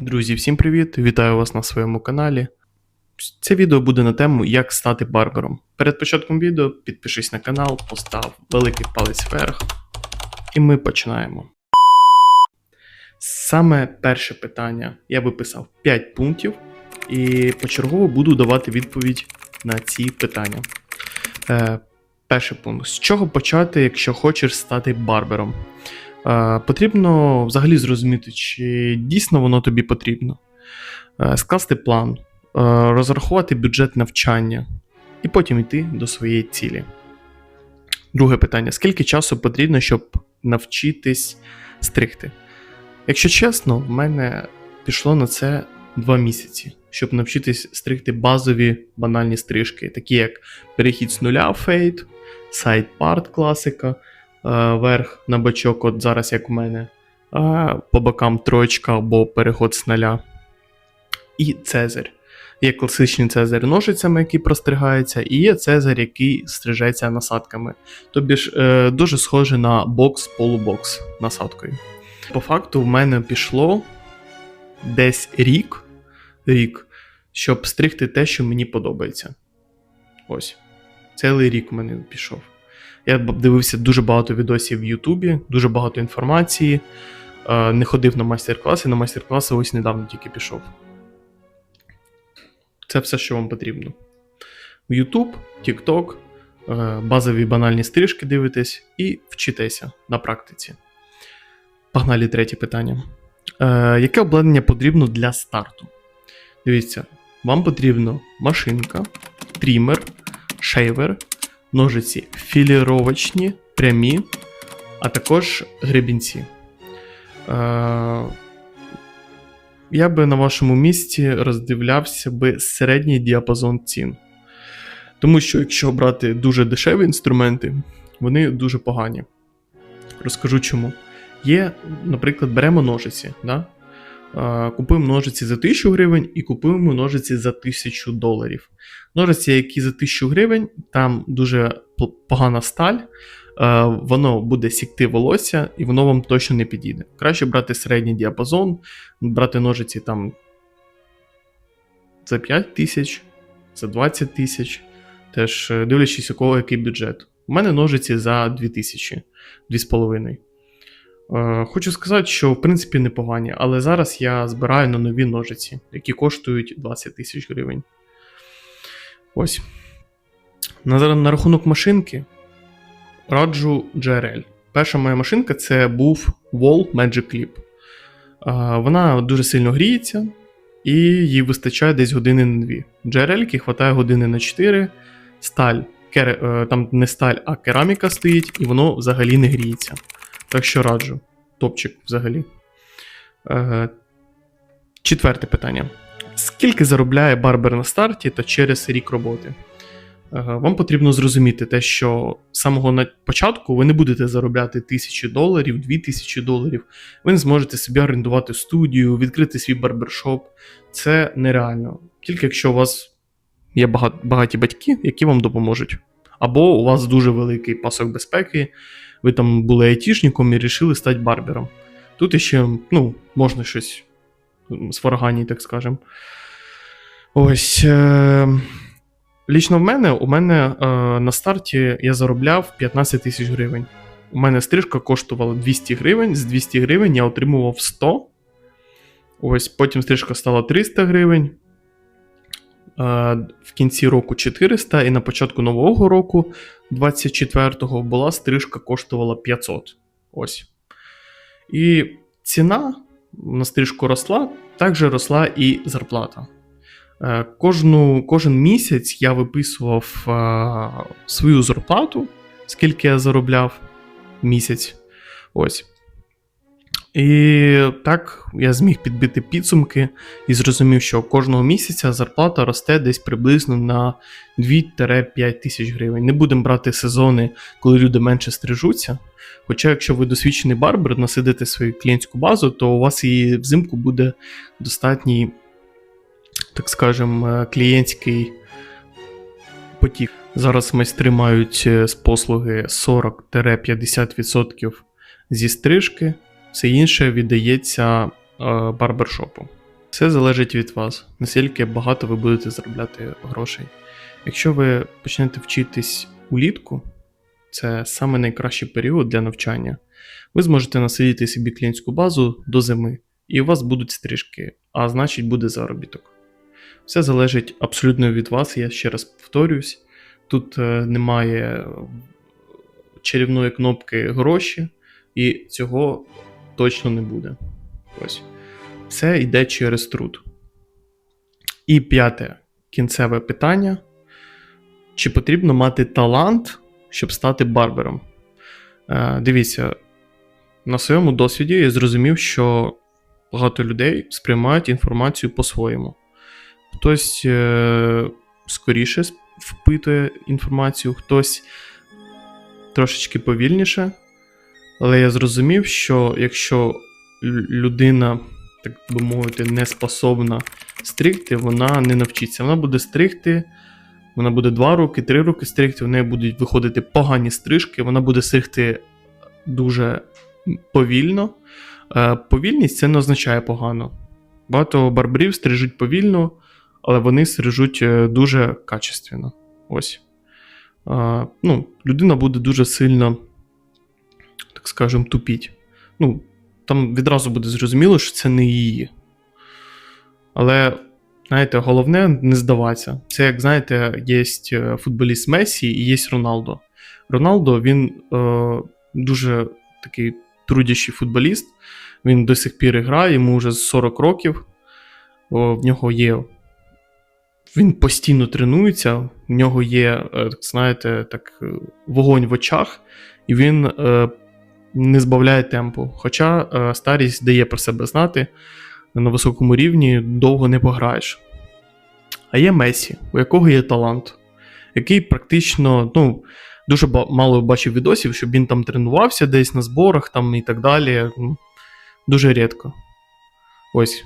Друзі, всім привіт! Вітаю вас на своєму каналі. Це відео буде на тему, як стати барбером. Перед початком відео підпишись на канал, постав великий палець вверх. І ми починаємо. Саме перше питання я виписав 5 пунктів, і почергово буду давати відповідь на ці питання. Е, перший пункт: з чого почати, якщо хочеш стати барбером? Е, Потрібно взагалі зрозуміти, чи дійсно воно тобі потрібно. Е, Скласти план, е, розрахувати бюджет навчання і потім йти до своєї цілі. Друге питання: скільки часу потрібно, щоб навчитись стригти? Якщо чесно, в мене пішло на це 2 місяці, щоб навчитись стригти базові банальні стрижки, такі як перехід з нуля фейд, сайд-парт класика, верх на бачок, от зараз як у мене, по бокам троєчка або переход з нуля. І цезарь. Є класичний цезарь ножицями, який простригається, і є цезарь, який стрижеться насадками. Тобі ж е, дуже схоже на бокс-полубокс насадкою. По факту, в мене пішло десь рік, рік, щоб стригти те, що мені подобається. Ось. Цілий рік в мене пішов. Я дивився дуже багато відосів в Ютубі, дуже багато інформації. Е, Не ходив на майстер-класи, на майстер-класи ось недавно тільки пішов. Це все, що вам потрібно. YouTube, TikTok, е, базові банальні стрижки дивитесь і вчитеся на практиці. Погнали третє питання. Е, Яке обладнання потрібно для старту? Дивіться, вам потрібно машинка, трімер, шейвер, ножиці філіровочні, прямі, а також гребінці. Е, я би на вашому місці роздивлявся би середній діапазон цін. Тому що якщо брати дуже дешеві інструменти, вони дуже погані. Розкажу чому. Є, наприклад, беремо ножиці. Да? Е, Купуємо ножиці за 1000 гривень і купуємо ножиці за 1000 доларів. Ножиці, які за 1000 гривень, там дуже погана сталь, е, воно буде сікти волосся, і воно вам точно не підійде. Краще брати середній діапазон, брати ножиці там за 5 тисяч, за 20 тисяч. Теж е, дивлячись, у кого який бюджет. У мене ножиці за 2 тисячі, 2,5. Е, Хочу сказати, що в принципі непогані, але зараз я збираю на нові ножиці, які коштують 20 тисяч гривень. Ось. На, на рахунок машинки раджу JRL. Перша моя машинка це був Wall Magic Clip. Е, Вона дуже сильно гріється, і їй вистачає десь години на дві. JRL хватає години на 4. Сталь, е, там не сталь, а кераміка стоїть, і воно взагалі не гріється. Так що раджу. Топчик взагалі. Е, четверте питання. Скільки заробляє барбер на старті та через рік роботи? Е, Вам потрібно зрозуміти те, що з самого початку ви не будете заробляти тисячі доларів, дві тисячі доларів. Ви не зможете собі орендувати студію, відкрити свій барбершоп. Це нереально. Тільки якщо у вас є багаті батьки, які вам допоможуть. Або у вас дуже великий пасок безпеки, ви там були айтішником і вирішили стати барбером. Тут іще, ну, можна щось з фаргані, так скажемо. Ось. Е- лічно в мене, у мене е- на старті я заробляв 15 тисяч гривень. У мене стрижка коштувала 200 гривень, з 200 гривень я отримував 100. Ось потім стрижка стала 300 гривень. Е, В кінці року 400, і на початку нового року, 24-го, була стрижка коштувала 500. Ось. І ціна на стрижку росла, також росла і зарплата. Е, Кожну, кожен місяць я виписував е, свою зарплату, скільки я заробляв місяць. Ось. І так я зміг підбити підсумки і зрозумів, що кожного місяця зарплата росте десь приблизно на 2-5 тисяч гривень. Не будемо брати сезони, коли люди менше стрижуться. Хоча, якщо ви досвідчений барбер, насидите свою клієнтську базу, то у вас і взимку буде достатній, так скажемо, клієнтський потік. Зараз майстри мають е, з послуги 40-50% зі стрижки, все інше віддається е, барбершопу. Все залежить від вас, наскільки багато ви будете заробляти грошей. Якщо ви почнете вчитись улітку, це саме найкращий період для навчання. Ви зможете насидіти собі клієнтську базу до зими, і у вас будуть стрижки, а значить буде заробіток. Все залежить абсолютно від вас, я ще раз повторюсь. Тут е, немає чарівної кнопки гроші, і цього точно не буде. Ось. Все йде через труд. І п'яте кінцеве питання: чи потрібно мати талант, щоб стати барбером? Е, дивіться, на своєму досвіді я зрозумів, що багато людей сприймають інформацію по-своєму. Хтось е, скоріше впитує інформацію, хтось трошечки повільніше. Але я зрозумів, що якщо людина, так би мовити, не способна стригти, вона не навчиться. Вона буде стригти, вона буде 2 роки, 3 роки стригти, в неї будуть виходити погані стрижки, вона буде стригти дуже повільно. Е, Повільність це не означає погано. Багато барберів стрижуть повільно, але вони стрижуть е, дуже качественно. Ось. Е, Ну, людина буде дуже сильно, так скажемо, тупіть. Ну, там відразу буде зрозуміло, що це не її. Але, знаєте, головне не здаватися. Це, як знаєте, є футболіст Месі і є Роналдо. Роналдо він е, дуже такий трудящий футболіст. Він до сих пір грає, йому вже 40 років. О, в нього є. Він постійно тренується, в нього є, е, знаєте, так, е, вогонь в очах, і він е, не збавляє темпу. Хоча е, старість дає про себе знати, на високому рівні довго не пограєш. А є Месі, у якого є талант, який практично, ну, дуже мало бачив відосів, щоб він там тренувався десь на зборах там і так далі. Ну, Дуже рідко. Ось.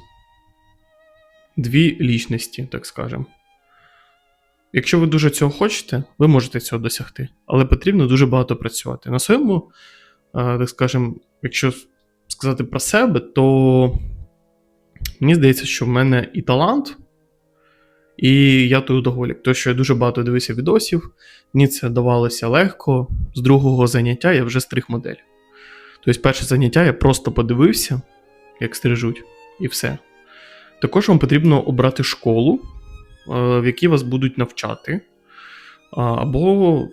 Дві лічності, так скажемо. Якщо ви дуже цього хочете, ви можете цього досягти. Але потрібно дуже багато працювати. На своєму, так скажемо, якщо сказати про себе, то мені здається, що в мене і талант, і я трудоголік. Тому що я дуже багато дивився відосів, мені це давалося легко. З другого заняття я вже стриг модель. Тобто, перше заняття я просто подивився, як стрижуть, і все. Також вам потрібно обрати школу, е, в якій вас будуть навчати, або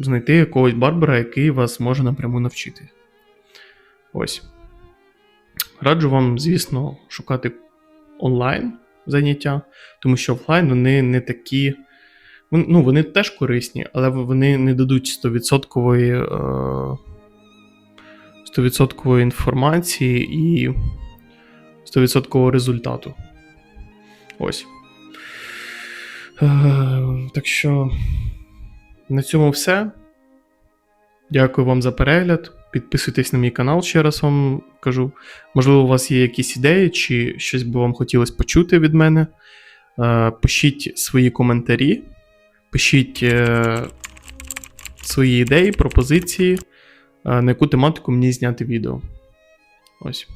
знайти якогось барбера, який вас може напряму навчити. Ось. Раджу вам, звісно, шукати онлайн заняття, тому що офлайн вони не такі. Ну, вони теж корисні, але вони не дадуть 100% е, 100% інформації і 100% результату. Ось. Е, Так що на цьому все. Дякую вам за перегляд. Підписуйтесь на мій канал, ще раз вам кажу. Можливо, у вас є якісь ідеї, чи щось би вам хотілося почути від мене. Е, Пишіть свої коментарі, пишіть е, свої ідеї, пропозиції, е, на яку тематику мені зняти відео. Ось.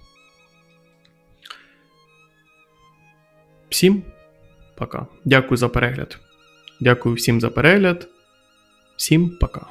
Всім пока. Дякую за перегляд. Дякую всім за перегляд. Всім пока.